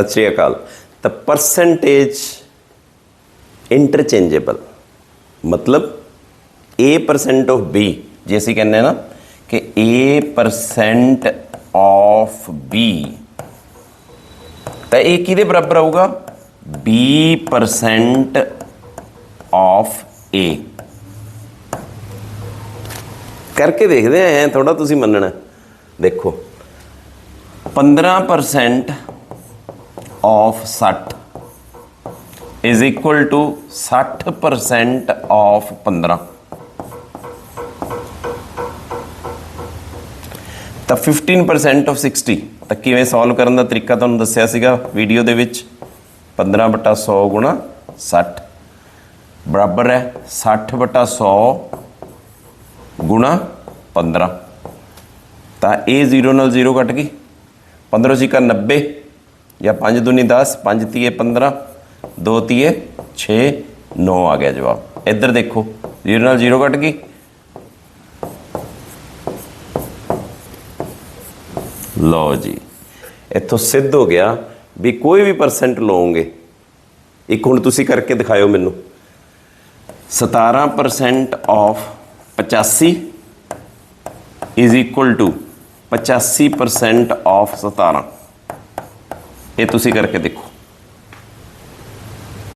ਸਤਿ ਸ਼੍ਰੀ ਅਕਾਲ। ਤਾਂ ਪਰਸੈਂਟੇਜ ਇੰਟਰਚੇਂਜੇਬਲ ਮਤਲਬ a% ਆਫ b, ਜੇ ਅਸੀਂ ਕਹਿੰਦੇ ਆ ਨਾ ਕਿ a% ਆਫ b, ਤਾਂ ਇਹ ਕਿਹਦੇ ਬਰਾਬਰ ਆਊਗਾ? B% ਆਫ a ਕਰਕੇ ਦੇਖਦੇ ਆ ਥੋੜਾ ਤੁਸੀਂ ਮੰਨਣਾ। ਦੇਖੋ 15% of 60 is equal to 60% of 15 ਤਾਂ 15% of 60 ਤਾਂ ਕਿਵੇਂ ਸੋਲਵ ਕਰਨ ਦਾ ਤਰੀਕਾ ਤੁਹਾਨੂੰ ਦੱਸਿਆ ਸੀਗਾ ਵੀਡੀਓ ਦੇ ਵਿੱਚ? 15 ਬਟਾ 100 ਗੁਣਾ 60 ਬਰਾਬਰ ਹੈ 60 ਬਟਾ 100 ਗੁਣਾ 15 ਤਾਂ ਇਹ 0 ਨਾਲ 0 ਕੱਟ ਗਈ। 15 ਸਿੱਕਾ 90 ਜਾਂ 5 ਦੁਨੀ 10 5 ਤੀਏ 15 2 ਤੀਏ 6 9 ਆ ਗਿਆ ਜਵਾਬ। ਇੱਧਰ ਦੇਖੋ 0 ਨਾਲ 0 ਕੱਟ ਗਈ। ਲਓ ਜੀ, ਇੱਥੋਂ ਸਿੱਧ ਹੋ ਗਿਆ ਵੀ ਕੋਈ ਵੀ ਪਰਸੈਂਟ ਲਓਗੇ। ਇੱਕ ਹੁਣ ਤੁਸੀਂ ਕਰਕੇ ਦਿਖਾਇਓ ਮੈਨੂੰ। 17% of 85 is equal to 85% of 17 ਇਹ ਤੁਸੀਂ ਕਰਕੇ ਦੇਖੋ